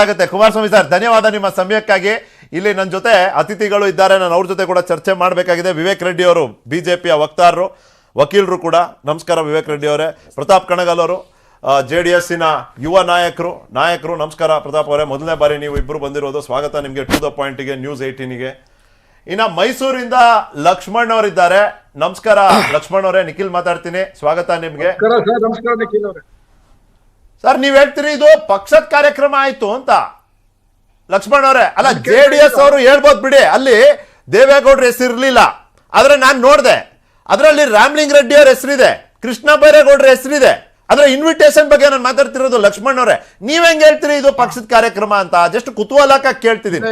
ಆಗುತ್ತೆ ಕುಮಾರಸ್ವಾಮಿ ಸರ್, ಧನ್ಯವಾದ ನಿಮ್ಮ ಸಮಯಕ್ಕಾಗಿ. ಇಲ್ಲಿ ನನ್ನ ಜೊತೆ ಅತಿಥಿಗಳು ಇದ್ದಾರೆ. ನಾನು ಅವ್ರ ಜೊತೆ ಕೂಡ ಚರ್ಚೆ ಮಾಡಬೇಕಾಗಿದೆ. ವಿವೇಕ್ ರೆಡ್ಡಿ ಅವರು, ಬಿಜೆಪಿಯ ವಕ್ತಾರರು, ವಕೀಲರು ಕೂಡ. ನಮಸ್ಕಾರ ವಿವೇಕ್ ರೆಡ್ಡಿ ಅವರೇ. ಪ್ರತಾಪ್ ಕಣಗಲ್ ಅವರು ಜೆ ಡಿ ಎಸ್ಸಿನ ಯುವ ನಾಯಕರು ನಾಯಕರು, ನಮಸ್ಕಾರ ಪ್ರತಾಪ್ ಅವರೇ. ಮೊದಲನೇ ಬಾರಿ ನೀವು ಇಬ್ಬರು ಬಂದಿರೋದು. ಸ್ವಾಗತ ನಿಮಗೆ ಟು ದ ಪಾಯಿಂಟ್ಗೆ, ನ್ಯೂಸ್ ಏಯ್ಟೀನಿಗೆ. ಇನ್ನ ಮೈಸೂರಿಂದ ಲಕ್ಷ್ಮಣ್ ಅವರಿದ್ದಾರೆ. ನಮಸ್ಕಾರ ಲಕ್ಷ್ಮಣ್ ಅವರೇ. ನಿಖಿಲ್ ಮಾತಾಡ್ತೀನಿ. ಸ್ವಾಗತ ನಿಮಗೆ. ಸರ್ ನೀವ್ ಹೇಳ್ತೀರಿ ಇದು ಪಕ್ಷದ ಕಾರ್ಯಕ್ರಮ ಆಯ್ತು ಅಂತ. ಲಕ್ಷ್ಮಣ್ ಅವರೇ ಅಲ್ಲ ಜೆ ಡಿ ಎಸ್ ಅವರು ಹೇಳ್ಬೋದು ಬಿಡಿ ಅಲ್ಲಿ ದೇವೇಗೌಡರ ಹೆಸರು ಇರ್ಲಿಲ್ಲ ಆದ್ರೆ ನಾನ್ ನೋಡ್ದೆ ಅದರಲ್ಲಿ ರಾಮ್ಲಿಂಗ್ ರೆಡ್ಡಿ ಅವ್ರ ಹೆಸರಿದೆ ಕೃಷ್ಣ ಬೈರೇಗೌಡರ ಹೆಸರಿದೆ. ಅದ್ರ ಇನ್ವಿಟೇಷನ್ ಬಗ್ಗೆ ನಾನು ಮಾತಾಡ್ತಿರೋದು ಲಕ್ಷ್ಮಣ್ ಅವರೇ. ನೀವ್ ಹೆಂಗ್ ಹೇಳ್ತೀರಿ ಇದು ಪಕ್ಷದ ಕಾರ್ಯಕ್ರಮ ಅಂತ? ಜಸ್ಟ್ ಕುತೂಹಲಕ ಕೇಳ್ತಿದ್ದೀನಿ.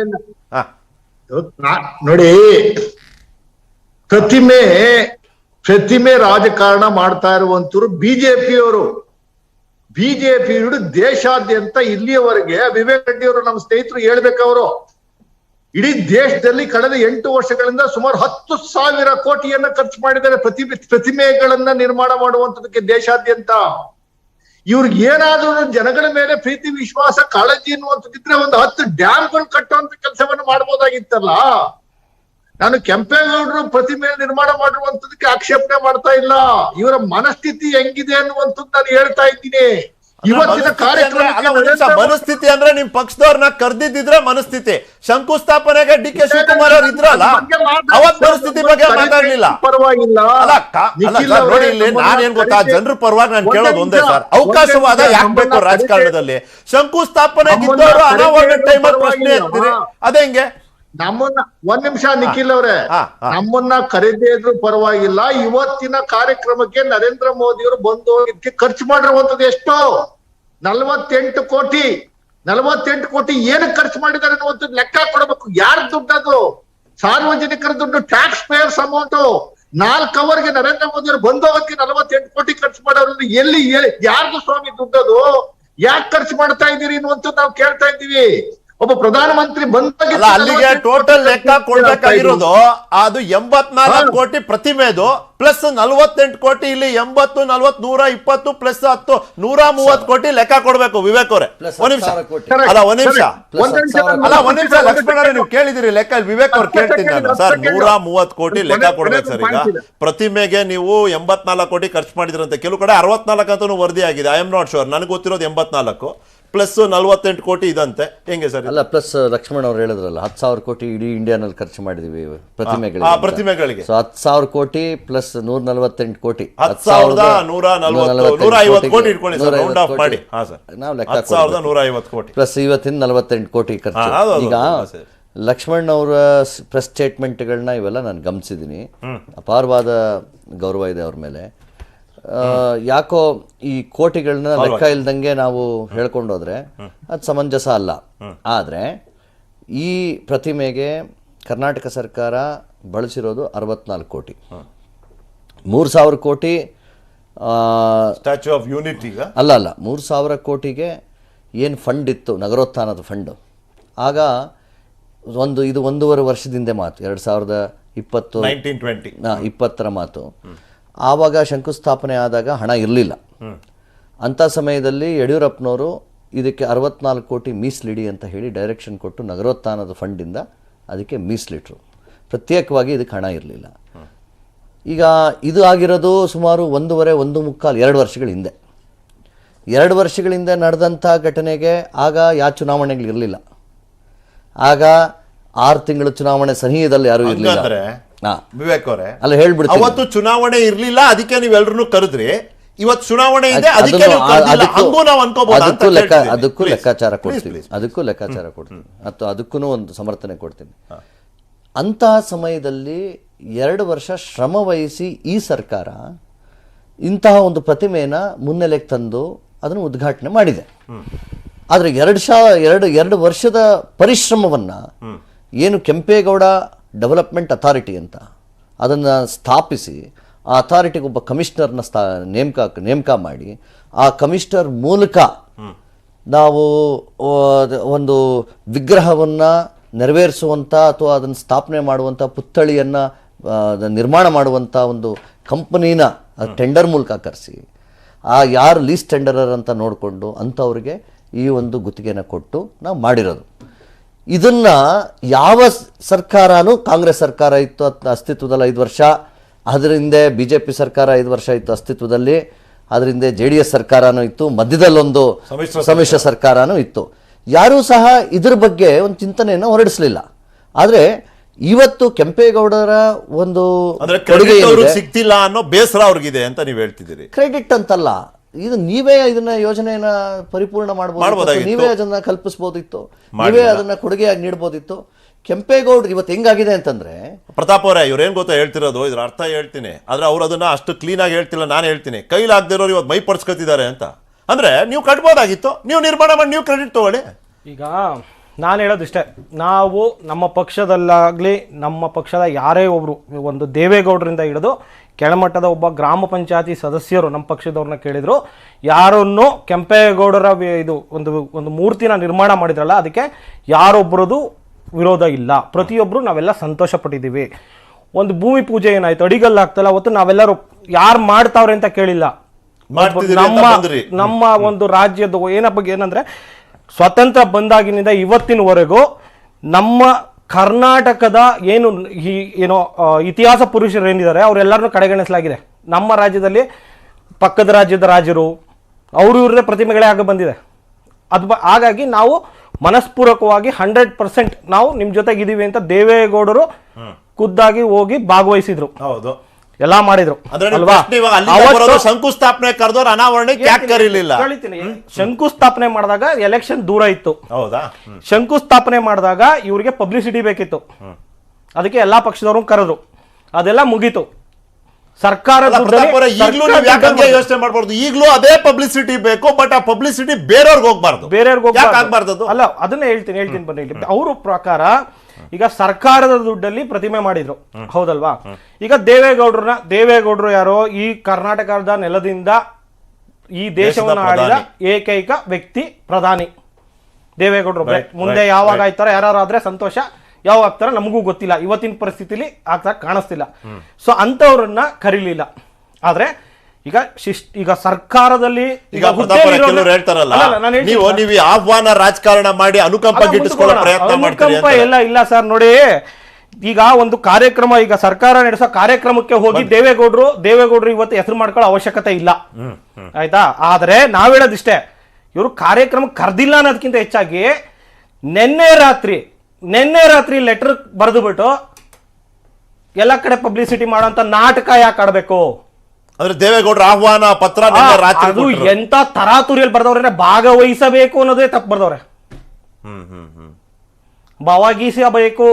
ನೋಡಿ ಪ್ರತಿಮೆ ಪ್ರತಿಮೆ ರಾಜಕಾರಣ ಮಾಡ್ತಾ ಇರುವಂತರು ಬಿಜೆಪಿಯವರು. ಬಿಜೆಪಿ ಹಿಡಿದು ದೇಶಾದ್ಯಂತ ಇಲ್ಲಿಯವರೆಗೆ ವಿವೇಕ್ ರೆಡ್ಡಿ ಅವರು ನಮ್ಮ ಸ್ನೇಹಿತರು ಹೇಳ್ಬೇಕವರು ಇಡೀ ದೇಶದಲ್ಲಿ ಕಳೆದ ಎಂಟು ವರ್ಷಗಳಿಂದ ಸುಮಾರು ಹತ್ತು ಸಾವಿರ ಕೋಟಿಯನ್ನ ಖರ್ಚು ಮಾಡಿದ್ದಾರೆ ಪ್ರತಿಮೆ ಪ್ರತಿಮೆಗಳನ್ನ ನಿರ್ಮಾಣ ಮಾಡುವಂತದಕ್ಕೆ ದೇಶಾದ್ಯಂತ. ಇವ್ರಿಗೆ ಏನಾದ್ರೂ ಜನಗಳ ಮೇಲೆ ಪ್ರೀತಿ, ವಿಶ್ವಾಸ, ಕಾಳಜಿ ಅನ್ನುವಂಥದ್ದಿದ್ರೆ ಒಂದು ಹತ್ತು ಡ್ಯಾಮ್ಗಳು ಕಟ್ಟುವಂತ ಕೆಲಸವನ್ನು ಮಾಡ್ಬೋದಾಗಿತ್ತಲ್ಲ. ನಾನು ಕೆಂಪೇಗೌಡರು ಪ್ರತಿಮೆ ನಿರ್ಮಾಣ ಮಾಡಿರುವಂತದಕ್ಕೆ ಆಕ್ಷೇಪಣೆ ಮಾಡ್ತಾ ಇಲ್ಲ. ಇವರ ಮನಸ್ಥಿತಿ ಹೆಂಗಿದೆ ಅನ್ನುವಂಥದ್ದು ನಾನು ಹೇಳ್ತಾ ಇದ್ದೀನಿ. ಇವತ್ತಿನ ಕಾರ್ಯಕ್ರಮ ಮನಸ್ಥಿತಿ ಅಂದ್ರೆ ನಿಮ್ ಪಕ್ಷದವ್ರನ್ನ ಕರ್ದಿದ್ದಿದ್ರೆ ಮನಸ್ಥಿತಿ. ಶಂಕುಸ್ಥಾಪನೆಗೆ ಡಿ ಕೆ ಶಿವಕುಮಾರ್ ಅವ್ರು ಇದ್ರಲ್ಲ ಅವತ್ ಪರಿಸ್ಥಿತಿ ಬಗ್ಗೆ ಮಾತಾಡ್ಲಿಲ್ಲ. ನೋಡಿ ಇಲ್ಲಿ ನಾನೇನ್ ಗೊತ್ತಾ? ಜನರ ಪರವಾಗಿ ನಾನು ಕೇಳೋದು ಒಂದೇ ಸರ್. ಅವಕಾಶವಾದ ಯಾಕೆ ಬೇಕು ರಾಜಕಾರಣದಲ್ಲಿ? ಶಂಕುಸ್ಥಾಪನೆ ಇದ್ದವರು ಅನಾವರಣ ಟೈಮ್ ಪ್ರಶ್ನೆ ಅದೇ ಅದೇಂಗೆ ನಮ್ಮನ್ನ ಒಂದ್ ನಿಮಿಷ ನಿಖಿಲ್ ಅವ್ರೆ. ನಮ್ಮನ್ನ ಕರೆದೇ ಇದ್ರು ಪರವಾಗಿಲ್ಲ ಇವತ್ತಿನ ಕಾರ್ಯಕ್ರಮಕ್ಕೆ ನರೇಂದ್ರ ಮೋದಿ ಅವರು ಬಂದು ಇದಕ್ಕೆ ಖರ್ಚು ಮಾಡಿರುವಂತದ್ದು ಎಷ್ಟು? ನಲವತ್ತೆಂಟು ಕೋಟಿ. ನಲವತ್ತೆಂಟು ಕೋಟಿ ಏನು ಖರ್ಚು ಮಾಡಿದ್ದಾರೆ ಅನ್ನುವಂಥದ್ದು ಲೆಕ್ಕ ಕೊಡಬೇಕು. ಯಾರ ದುಡ್ಡದು ಸಾರ್ವಜನಿಕರ ದುಡ್ಡು ಟ್ಯಾಕ್ಸ್ ಪೇಯರ್ಸ್ ಅಮೌಂಟ್ ನಾಲ್ಕು ಅವರ್ಗೆ ನರೇಂದ್ರ ಮೋದಿ ಅವರು ಬಂದೋಗಕ್ಕೆ ನಲ್ವತ್ತೆಂಟು ಕೋಟಿ ಖರ್ಚು ಮಾಡೋರು ಎಲ್ಲಿ ಯಾರ್ದು ಸ್ವಾಮಿ ದುಡ್ಡದು? ಯಾಕೆ ಖರ್ಚು ಮಾಡ್ತಾ ಇದ್ದೀರಿ ಅನ್ನುವಂಥದ್ದು ನಾವು ಕೇಳ್ತಾ ಇದ್ದೀವಿ. ಒಬ್ಬ ಪ್ರಧಾನಮಂತ್ರಿ ಬಂದಾಗ ಅಲ್ಲಿಗೆ ಟೋಟಲ್ ಲೆಕ್ಕ ಕೊಡ್ಬೇಕಾಗಿರೋದು ಅದು ಎಂಬತ್ನಾಲ್ಕು ಕೋಟಿ ಪ್ರತಿಮೆದು ಪ್ಲಸ್ ನಲ್ವತ್ತೆಂಟು ಕೋಟಿ ಇಲ್ಲಿ ಎಂಬತ್ತು ನಲ್ವತ್ ನೂರ ಇಪ್ಪತ್ತು ಪ್ಲಸ್ ಹತ್ತು ನೂರ ಮೂವತ್ತು ಕೋಟಿ ಲೆಕ್ಕ ಕೊಡ್ಬೇಕು ವಿವೇಕ್ ಅವರೇ. ಒಂದ್ ನಿಮಿಷ. ಅಲ್ಲ ಒಂದ್ ನಿಮಿಷ. ಅಲ್ಲ ಒಂದ್ ನಿಮಿಷ ಲಕ್ಷ್ಮಣ ನೀವು ಕೇಳಿದಿರಿ ಲೆಕ್ಕ ವಿವೇಕ್ ಅವ್ರು ಕೇಳ್ತೀನಿ ನಾನು. ಸರ್ ನೂರ ಮೂವತ್ತು ಕೋಟಿ ಲೆಕ್ಕ ಕೊಡ್ಬೇಕು ಸರ್ ಈಗ. ಪ್ರತಿಮೆಗೆ ನೀವು ಎಂಬತ್ನಾಲ್ಕು ಕೋಟಿ ಖರ್ಚು ಮಾಡಿದ್ರಂತೆ. ಕೆಲವು ಕಡೆ ಅರವತ್ನಾಲ್ಕು ಅಂತ ವರದಿ ಆಗಿದೆ ಐ ಆಮ್ ನಾಟ್ ಶೋರ್ ನನಗೆ ಗೊತ್ತಿರೋದು ಎಂಬತ್ನಾಲ್ಕು. ಪ್ಲಸ್ ನಲ್ವತ್ತೆಂಟು ಕೋಟಿ ಇದಂತೆ. ಹೆಂಗೆ ಸರ್ ಅಲ್ಲ ಪ್ಲಸ್ ಲಕ್ಷ್ಮಣ್ ಅವ್ರು ಹೇಳಿದ್ರಲ್ಲ ಹತ್ತು ಸಾವಿರ ಕೋಟಿ ಇಡೀ ಇಂಡಿಯಾನಲ್ಲಿ ಖರ್ಚು ಮಾಡಿದೀವಿ ಪ್ರತಿಮೆಗಳಿಗೆ ಆ. ಪ್ರತಿಮೆಗಳಿಗೆ. ಸೊ ಹತ್ತು ಸಾವಿರ ಕೋಟಿ ಪ್ಲಸ್ ನೂರ ನಲವತ್ತೆಂಟು ಕೋಟಿ. ಹತ್ತು ಸಾವಿರದ ನೂರ ನಲ್ವತ್ತು ನೂರ ಐವತ್ತು ಕೋಟಿ ಇಟ್ಕೊಳ್ಳಿ ಸರ್ ರೌಂಡ್ ಆಫ್ ಮಾಡಿ. ಹಾ ಸರ್. ನಾವು ಲೆಕ್ಕ ಹತ್ತು ಸಾವಿರದ ನೂರ ಐವತ್ತು ಕೋಟಿ. ಪ್ಲಸ್ ಇವತ್ತಿನ ನಲವತ್ತೆಂಟು ಕೋಟಿ ಖರ್ಚು. ಹಾ, ಹೌದು, ಹೌದು, ಈಗ ಹೌದು, ಸರಿ. ಲಕ್ಷ್ಮಣ್ ಅವರ ಪ್ರೆಸ್ ಸ್ಟೇಟ್ಮೆಂಟ್ಗಳನ್ನ ಇವೆಲ್ಲ ನಾನು ಗಮನಿಸಿದ್ದೀನಿ ಅಪಾರವಾದ ಗೌರವ ಇದೆ ಅವ್ರ ಮೇಲೆ. ಯಾಕೋ ಈ ಕೋಟಿಗಳನ್ನ ಲೆಕ್ಕ ಇಲ್ದಂಗೆ ನಾವು ಹೇಳ್ಕೊಂಡೋದ್ರೆ ಅದು ಸಮಂಜಸ ಅಲ್ಲ. ಆದರೆ ಈ ಪ್ರತಿಮೆಗೆ ಕರ್ನಾಟಕ ಸರ್ಕಾರ ಬಳಸಿರೋದು ಅರವತ್ನಾಲ್ಕು ಕೋಟಿ. ಮೂರು ಸಾವಿರ ಕೋಟಿ ಸ್ಟ್ಯಾಚ್ಯೂ ಆಫ್ ಯೂನಿಟಿ ಅಲ್ಲ ಅಲ್ಲ ಮೂರು ಸಾವಿರ ಕೋಟಿಗೆ ಏನು ಫಂಡ್ ಇತ್ತು ನಗರೋತ್ಥಾನದ ಫಂಡು ಆಗ ಒಂದು ಇದು ಒಂದೂವರೆ ವರ್ಷದಿಂದ ಮಾತು ಎರಡು ಸಾವಿರದ ಇಪ್ಪತ್ತು ಇಪ್ಪತ್ತರ ಮಾತು. ಆವಾಗ ಶಂಕುಸ್ಥಾಪನೆ ಆದಾಗ ಹಣ ಇರಲಿಲ್ಲ. ಅಂಥ ಸಮಯದಲ್ಲಿ ಯಡಿಯೂರಪ್ಪನವರು ಇದಕ್ಕೆ ಅರವತ್ನಾಲ್ಕು ಕೋಟಿ ಮೀಸಲಿಡಿ ಅಂತ ಹೇಳಿ ಡೈರೆಕ್ಷನ್ ಕೊಟ್ಟು ನಗರೋತ್ಥಾನದ ಫಂಡಿಂದ ಅದಕ್ಕೆ ಮೀಸಲಿಟ್ರು ಪ್ರತ್ಯೇಕವಾಗಿ ಇದಕ್ಕೆ ಹಣ ಇರಲಿಲ್ಲ. ಈಗ ಇದು ಆಗಿರೋದು ಸುಮಾರು ಒಂದೂವರೆ ಒಂದು ಮುಕ್ಕಾಲು ಎರಡು ವರ್ಷಗಳ ಹಿಂದೆ. ಎರಡು ವರ್ಷಗಳ ಹಿಂದೆ ನಡೆದಂಥ ಘಟನೆಗೆ ಆಗ ಯಾವ ಚುನಾವಣೆಗಳಿರಲಿಲ್ಲ ಆಗ ಆರು ತಿಂಗಳು ಚುನಾವಣೆ ಸನಿಹದಲ್ಲಿ ಯಾರೂ ಇರಲಿಲ್ಲ. ವಿವೇಕ್ ಅವರೇ ಅಲ್ಲ ಹೇಳ್ಬಿಡ್ತೀನಿ. ಅವತ್ತು ಚುನಾವಣೆ ಇರ್ಲಿಲ್ಲ ಅದಕ್ಕೆ ನೀವೆಲ್ಲರೂ ಕರೆದ್ರಿ. ಇವತ್ತು ಚುನಾವಣೆ ಇದೆ ಅದಕ್ಕೆ ನೀವು ಕರ್ದಿಲ್ಲ. ಅದಕ್ಕೂ- ಹಂಗೂ ನಾವು ಅನ್ಕೋಬಹುದು ಅಂತ ಅದಕ್ಕೂ ಲೆಕ್ಕ. ಅದಕ್ಕೂ Please, ಲೆಕ್ಕಾಚಾರ ಕೊಡ್ತೀನಿ. ಅದಕ್ಕೂ ಲೆಕ್ಕಾಚಾರ ಕೊಡ್ತೀನಿ. ಮತ್ತು ಅದಕ್ಕೂ ಒಂದು ಸಮರ್ಥನೆ ಕೊಡ್ತೀನಿ. ಅಂತಹ ಸಮಯದಲ್ಲಿ ಎರಡು ವರ್ಷ ಶ್ರಮ ವಹಿಸಿ ಈ ಸರ್ಕಾರ ಇಂತಹ ಒಂದು ಪ್ರತಿಮೆನ ಮುನ್ನೆಲೆಗೆ ತಂದು ಅದನ್ನು ಉದ್ಘಾಟನೆ ಮಾಡಿದೆ. ಆದರೆ ಎರಡು ಶಾ ಎರಡು ಎರಡು ವರ್ಷದ ಪರಿಶ್ರಮವನ್ನು ಏನು ಕೆಂಪೇಗೌಡ ಡೆವಲಪ್ಮೆಂಟ್ ಅಥಾರಿಟಿ ಅಂತ. ಅದನ್ನು ಸ್ಥಾಪಿಸಿ ಆ ಅಥಾರಿಟಿಗೆ ಒಬ್ಬ ಕಮಿಷನರ್ನ ಸ್ಥಾ ನೇಮಕ ನೇಮಕ ಮಾಡಿ ಆ ಕಮಿಷನರ್ ಮೂಲಕ ನಾವು ಒಂದು ವಿಗ್ರಹವನ್ನು ನೆರವೇರಿಸುವಂಥ ಅಥವಾ ಅದನ್ನು ಸ್ಥಾಪನೆ ಮಾಡುವಂಥ ಪುತ್ಥಳಿಯನ್ನು ನಿರ್ಮಾಣ ಮಾಡುವಂಥ ಒಂದು ಕಂಪನಿನ ಟೆಂಡರ್ ಮೂಲಕ ಕರೆಸಿ ಆ ಯಾರು ಲೀಸ್ ಟೆಂಡರರ್ ಅಂತ ನೋಡಿಕೊಂಡು ಅಂಥವ್ರಿಗೆ ಈ ಒಂದು ಗುತ್ತಿಗೆನ ಕೊಟ್ಟು ನಾವು ಮಾಡಿರೋದು. ಇದನ್ನ ಯಾವ ಸರ್ಕಾರನೂ ಕಾಂಗ್ರೆಸ್ ಸರ್ಕಾರ ಇತ್ತು ಅಸ್ತಿತ್ವದಲ್ಲಿ ಐದು ವರ್ಷ ಅದರ ಹಿಂದೆ ಬಿ ಜೆ ಪಿ ಸರ್ಕಾರ ಐದು ವರ್ಷ ಇತ್ತು ಅಸ್ತಿತ್ವದಲ್ಲಿ ಅದರಿಂದ ಜೆ ಡಿ ಎಸ್ ಸರ್ಕಾರನೂ ಇತ್ತು ಮಧ್ಯದಲ್ಲೊಂದು ಸಮ್ಮಿಶ್ರ ಸರ್ಕಾರನೂ ಇತ್ತು. ಯಾರೂ ಸಹ ಇದ್ರ ಬಗ್ಗೆ ಒಂದು ಚಿಂತನೆಯನ್ನು ಹೊರಡಿಸಲಿಲ್ಲ. ಆದರೆ ಇವತ್ತು ಕೆಂಪೇಗೌಡರ ಒಂದು ಸಿಗ್ತಿಲ್ಲ ಅನ್ನೋ ಬೇಸರ ಅವ್ರಿಗಿದೆ ಅಂತ ನೀವು ಹೇಳ್ತಿದ್ದೀರಿ. ಕ್ರೆಡಿಟ್ ಅಂತಲ್ಲ. ಇದು ನೀವೇ ಇದನ್ನ ಯೋಜನೆಯನ್ನ ಪರಿಪೂರ್ಣ ಮಾಡಬಹುದು. ನೀವೇ ಅದನ್ನ ಕಲ್ಪಿಸಬಹುದಿತ್ತು ನೀವೇ. ಅದನ್ನ ಕೊಡುಗೆಯಾಗಿ ನೀಡಬಹುದಿತ್ತು ಕೆಂಪೇಗೌಡ್ರು ಇವತ್ತು ಹೆಂಗಾಗಿದೆ ಅಂತಂದ್ರೆ ಪ್ರತಾಪ್ ಅವರೇ ಇವ್ರೇನ್ ಗೊತ್ತಾ ಹೇಳ್ತಿರೋದು? ಇದ್ರ ಅರ್ಥ ಹೇಳ್ತೀನಿ. ಆದ್ರೆ ಅವ್ರು ಅದನ್ನ ಅಷ್ಟು ಕ್ಲೀನ್ ಆಗಿ ಹೇಳ್ತಿಲ್ಲ ನಾನು ಹೇಳ್ತೀನಿ. ಕೈಲಾಗ್ದಿರೋರು ಇವತ್ತು ಮೈ ಪಡ್ಸ್ಕೊತಿದ್ದಾರೆ ಅಂತ. ಅಂದ್ರೆ ನೀವು ಕಟ್ಬೋದಾಗಿತ್ತು. ನೀವು ನಿರ್ಮಾಣ ಮಾಡಿ ನೀವು ಕ್ರೆಡಿಟ್ ತಗೊಳ್ಳಿ. ಈಗ ನಾನು ಹೇಳೋದಿಷ್ಟೇ ನಾವು ನಮ್ಮ ಪಕ್ಷದಲ್ಲಾಗಲಿ ನಮ್ಮ ಪಕ್ಷದ ಯಾರೇ ಒಬ್ಬರು ಒಂದು ದೇವೇಗೌಡರಿಂದ ಹಿಡಿದು ಕೆಳಮಟ್ಟದ ಒಬ್ಬ ಗ್ರಾಮ ಪಂಚಾಯತಿ ಸದಸ್ಯರು ನಮ್ಮ ಪಕ್ಷದವ್ರನ್ನ ಕೇಳಿದ್ರು. ಯಾರನ್ನು ಕೆಂಪೇಗೌಡರ ಇದು ಒಂದು ಒಂದು ಮೂರ್ತಿನ ನಿರ್ಮಾಣ ಮಾಡಿದ್ರಲ್ಲ ಅದಕ್ಕೆ ಯಾರೊಬ್ಬರದು ವಿರೋಧ ಇಲ್ಲ. ಪ್ರತಿಯೊಬ್ಬರು ನಾವೆಲ್ಲ ಸಂತೋಷ ಪಟ್ಟಿದ್ದೀವಿ ಒಂದು ಭೂಮಿ ಪೂಜೆ ಏನಾಯ್ತು? ಅಡಿಗಲ್ಲು ಆಗ್ತಲ್ಲ ಅವತ್ತು ನಾವೆಲ್ಲರೂ ಯಾರು ಮಾಡ್ತಾವ್ರೆ ಅಂತ ಕೇಳಿಲ್ಲ. ನಮ್ಮ ನಮ್ಮ ಒಂದು ರಾಜ್ಯದ ಏನಪ್ಪ ಏನಂದ್ರೆ ಸ್ವತಂತ್ರ ಬಂದಾಗಿನಿಂದ ಇವತ್ತಿನವರೆಗೂ ನಮ್ಮ ಕರ್ನಾಟಕದ ಏನು ಈ ಏನೋ ಇತಿಹಾಸ ಪುರುಷರು ಏನಿದ್ದಾರೆ ಅವರೆಲ್ಲರನ್ನೂ ಕಡೆಗಣಿಸಲಾಗಿದೆ. ನಮ್ಮ ರಾಜ್ಯದಲ್ಲಿ ಪಕ್ಕದ ರಾಜ್ಯದ ರಾಜರು ಅವರು ಇವ್ರದೇ ಪ್ರತಿಮೆಗಳೇ ಆಗ ಬಂದಿದೆ. ಅದು ಹಾಗಾಗಿ ನಾವು ಮನಸ್ಪೂರ್ವಕವಾಗಿ ಹಂಡ್ರೆಡ್ ಪರ್ಸೆಂಟ್ ನಾವು ನಿಮ್ಮ ಜೊತೆಗಿದ್ದೀವಿ ಅಂತ ದೇವೇಗೌಡರು ಖುದ್ದಾಗಿ ಹೋಗಿ ಭಾಗವಹಿಸಿದ್ರು. ಹೌದು. ಎಲ್ಲಾ ಮಾಡಿದ್ರು. ಶಂಕುಸ್ಥಾಪನೆ ಕರೆದವ್ರು ಅನಾವರಣಕ್ಕೆ ಯಾಕೆ ಕರೀಲಿಲ್ಲ. ಶಂಕುಸ್ಥಾಪನೆ ಮಾಡಿದಾಗ ಎಲೆಕ್ಷನ್ ದೂರ ಇತ್ತು. ಹೌದಾ. ಶಂಕುಸ್ಥಾಪನೆ ಮಾಡಿದಾಗ ಇವ್ರಿಗೆ ಪಬ್ಲಿಸಿಟಿ ಬೇಕಿತ್ತು. ಅದಕ್ಕೆ ಎಲ್ಲಾ ಪಕ್ಷದವರು ಕರೆದ್ರು. ಅದೆಲ್ಲ ಮುಗೀತು. ಸರ್ಕಾರ ಯೋಚನೆ ಮಾಡಬಾರ್ದು? ಈಗಲೂ ಅದೇ ಪಬ್ಲಿಸಿಟಿ ಬೇಕು ಬಟ್ ಆ ಪಬ್ಲಿಸಿಟಿ ಬೇರೆಯವ್ರಿಗೆ ಹೋಗ್ಬಾರ್ದು. ಬೇರೆಯವ್ರಿಗೆ ಹೋಗ್ಬಾರ್ದು. ಅಲ್ಲ ಅದನ್ನ ಹೇಳ್ತೀನಿ ಹೇಳ್ತೀನಿ ಬನ್ನಿ ಅವ್ರ ಪ್ರಕಾರ ಈಗ ಸರ್ಕಾರದ ದುಡ್ಡಲ್ಲಿ ಪ್ರತಿಮೆ ಮಾಡಿದ್ರು. ಹೌದಲ್ವಾ? ಈಗ ದೇವೇಗೌಡರನ್ನ ದೇವೇಗೌಡರು ಯಾರೋ ಈ ಕರ್ನಾಟಕದ ನೆಲದಿಂದ ಈ ದೇಶವನ್ನು ಆಳಿದ ಏಕೈಕ ವ್ಯಕ್ತಿ ಪ್ರಧಾನಿ. ದೇವೇಗೌಡರು ಮುಂದೆ ಯಾವಾಗ ಆಯ್ತಾರ ಆಯ್ತಾರೋ ಯಾರು ಆದ್ರೆ ಸಂತೋಷ ಯಾವಾಗ ಆಗ್ತಾರೋ ನಮಗೂ ಗೊತ್ತಿಲ್ಲ. ಇವತ್ತಿನ ಪರಿಸ್ಥಿತಿಲಿ ಆಗ್ತಾ ಕಾಣಿಸ್ತಿಲ್ಲ. ಸೊ ಅಂತವ್ರನ್ನ ಕರೀಲಿಲ್ಲ. ಆದ್ರೆ ಈಗ ಶಿಷ್ಟ ಈಗ ಸರ್ಕಾರದಲ್ಲಿ ಈಗ ಹೇಳ್ತಾರಲ್ಲ ನೀವು ನೀವು ಆಹ್ವಾನ ರಾಜಕಾರಣ ಮಾಡಿ ಅನುಕಂಪ ಗಿಟ್ಟಿಸ್ಕೊಳ್ಳೋ ಪ್ರಯತ್ನ. ಮಾಡ್ತೀರಿ ಅನುಕಂಪ ಎಲ್ಲ ಇಲ್ಲ ಸರ್ ನೋಡಿ. ಈಗ ಒಂದು ಕಾರ್ಯಕ್ರಮ ಈಗ ಸರ್ಕಾರ ನಡೆಸೋ ಕಾರ್ಯಕ್ರಮಕ್ಕೆ ಹೋಗಿ ದೇವೇಗೌಡರು ದೇವೇಗೌಡರು ಇವತ್ತು ಹೆಸರು ಮಾಡ್ಕೊಳ್ಳೋ ಅವಶ್ಯಕತೆ ಇಲ್ಲ. ಆಯ್ತಾ? ಆದ್ರೆ ನಾವ್ ಹೇಳೋದಿಷ್ಟೇ ಇವರು ಕಾರ್ಯಕ್ರಮ ಕರೆದಿಲ್ಲ ಅನ್ನೋದಕ್ಕಿಂತ ಹೆಚ್ಚಾಗಿ ನಿನ್ನೆ ರಾತ್ರಿ ನಿನ್ನೆ ರಾತ್ರಿ ಲೆಟರ್ ಬರೆದು ಬಿಟ್ಟು ಎಲ್ಲ ಕಡೆ ಪಬ್ಲಿಸಿಟಿ ಮಾಡೋಂತ ನಾಟಕ ಯಾಕೆ ಆಡ್ಬೇಕು? ಅಂದ್ರೆ ದೇವೇಗೌಡರ ಆಹ್ವಾನ ಪತ್ರ ನಿನ್ನೆ ರಾತ್ರಿ ಅದು ಕೊಟ್ರು. ಎಂತ ತರಾತುರಿಯಲ್ಲಿ ಬರ್ದವ್ರೆ ಭಾಗವಹಿಸಬೇಕು ಅನ್ನೋದೇ ತಪ್ಪು ಬರ್ದವ್ರೆ ಹ್ಮ್ ಹ್ಮ್ ಹ್ಮ್ ಭಾವಗೀಸಬೇಕು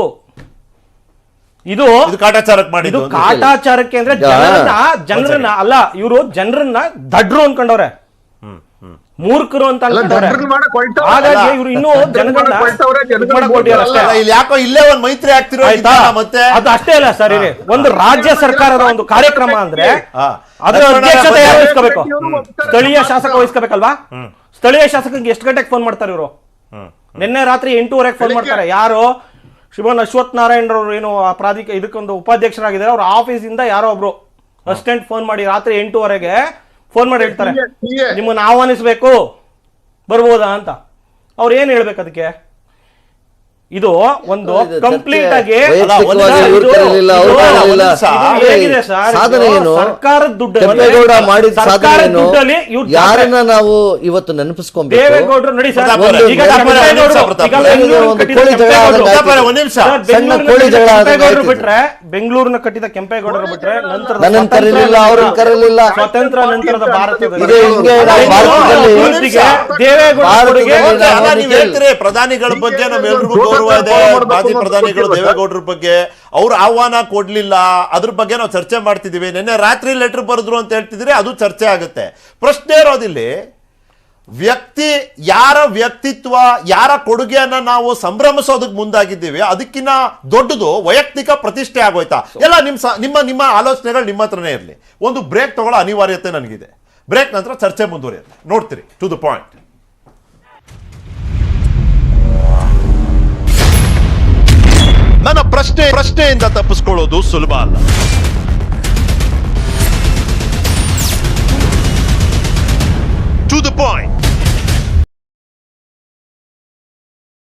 ಇದು ಇದು ಕಾಟಾಚಾರಕ್ಕೆ ಇದು ಮಾಡಿದ್ದು ಕಾಟಾಚಾರಕ್ಕೆ ಅಂದ್ರೆ. ಜನರನ್ನ ಜನರನ್ನ ಅಲ್ಲ ಇವರು ಜನರನ್ನ ದಡ್ರು ಅನ್ಕೊಂಡವ್ರೆ ಮೂರ್ಖರು ಅಂತ ಹಾಗಾಗಿ ಇವ್ರು ಇನ್ನೂ ಯಾಕೋ ಇಲ್ಲೇ ಒಂದು ಮೈತ್ರಿ ಆಗ್ತಿರೋ ಮತ್ತೆ? ಅದು ಅಷ್ಟೇ ಅಲ್ಲ ಸರ್ ಇರಿ ಒಂದು ರಾಜ್ಯ ಸರ್ಕಾರದ ಒಂದು ಕಾರ್ಯಕ್ರಮ ಅಂದ್ರೆ. ಅದರ ಅಧ್ಯಕ್ಷತೆ ಯಾರು ಅವರೇ, ವಹಿಸ್ಕೋಬೇಕು? ಸ್ಥಳೀಯ ಶಾಸಕ ವಹಿಸ್ಕೋಬೇಕಲ್ವಾ? ಸ್ಥಳೀಯ ಶಾಸಕಂಗೆ ಎಷ್ಟು ಗಂಟೆಗೆ ಫೋನ್ ಮಾಡ್ತಾರೆ ಇವರು? ಹ್ಮ್. ನಿನ್ನೆ ರಾತ್ರಿ ಎಂಟೂವರೆಗೆ ಫೋನ್ ಮಾಡ್ತಾರೆ. ಯಾರು? ಶಿವನ್ ಅಶ್ವಥ್ ನಾರಾಯಣರವರು ಏನು ಆ ಪ್ರಾಧಿಕ ಇದಕ್ಕೊಂದು ಉಪಾಧ್ಯಕ್ಷರಾಗಿದ್ದಾರೆ. ಅವ್ರ ಆಫೀಸಿಂದ ಯಾರೋ ಒಬ್ರು. ಅಸಿಸ್ಟೆಂಟ್ ಫೋನ್ ಮಾಡಿ ರಾತ್ರಿ ಎಂಟೂವರೆಗೆ ಫೋನ್ ಮಾಡಿ ಹೇಳ್ತಾರೆ. ನಿಮ್ಮನ್ನ ಆಹ್ವಾನಿಸ್ಬೇಕು. ಬರ್ಬೋದಾ ಅಂತ. ಅವ್ರು ಏನ್ ಹೇಳ್ಬೇಕು ಅದಕ್ಕೆ? ಇದು ಒಂದು ಕಂಪ್ಲೀಟ್ ಆಗಿ ಯಾರನ್ನ ನಾವು ಇವತ್ತು ನೆನಪಿಸ್ಕೊಬೇಕು? ಬಿಟ್ರೆ ಬೆಂಗಳೂರಿನ ಕಟ್ಟಿದ ಕೆಂಪೇಗೌಡರು ಬಿಟ್ರೆ ನನ್ನನ್ನು ಸ್ವಾತಂತ್ರ್ಯ ಕರೀಲಿಲ್ಲ, ಅವ್ರನ್ನ ನಂತರ- ಕರೀಲಿಲ್ಲ. ಸ್ವಾತಂತ್ರ್ಯ ನಂತರದ ಭಾರತದಲ್ಲಿ. ಪ್ರಧಾನಿಗಳ ಬಗ್ಗೆ ನಮ್ಮೆಲ್ರಿಗೂ ಮಾಜಿ ಪ್ರಧಾನಿಗಳು ದೇವೇಗೌಡರ ಬಗ್ಗೆ ಅವ್ರ ಆಹ್ವಾನ ಕೊಡ್ಲಿಲ್ಲ. ಅದ್ರ ಬಗ್ಗೆ ನಾವು ಚರ್ಚೆ ಮಾಡ್ತಿದೀವಿ ನಿನ್ನೆ ರಾತ್ರಿ ಲೆಟರ್ ಬರೆದ್ರು ಅಂತ ಹೇಳ್ತಿದ್ರೆ ಅದು ಚರ್ಚೆ ಆಗುತ್ತೆ. ಪ್ರಶ್ನೆ ಇರೋದಿಲ್ಲಿ ವ್ಯಕ್ತಿ ಯಾರ ವ್ಯಕ್ತಿತ್ವ ಯಾರ ಕೊಡುಗೆಯನ್ನ ನಾವು ಸಂಭ್ರಮಿಸೋದಕ್ಕೆ ಮುಂದಾಗಿದ್ದೀವಿ ಅದಕ್ಕಿಂತ ದೊಡ್ಡದು ವೈಯಕ್ತಿಕ ಪ್ರತಿಷ್ಠೆ ಆಗೋಯ್ತಾ? ಎಲ್ಲ ನಿಮ್ಮ ನಿಮ್ಮ ನಿಮ್ಮ ಆಲೋಚನೆಗಳು ನಿಮ್ಮ ಹತ್ರನೇ ಇರಲಿ. ಒಂದು ಬ್ರೇಕ್ ತಗೊಳ್ಳೋ ಅನಿವಾರ್ಯತೆ ನನಗಿದೆ. ಬ್ರೇಕ್ ನಂತರ ಚರ್ಚೆ ಮುಂದುವರಿಯುತ್ತೆ. ನೋಡ್ತೀರಿ ಟು ದ ಪಾಯಿಂಟ್ ನನ್ನ ಪ್ರಶ್ನೆ ಪ್ರಶ್ನೆಯಿಂದ ತಪ್ಪಿಸ್ಕೊಳ್ಳೋದು ಸುಲಭ ಅಲ್ಲ. To the point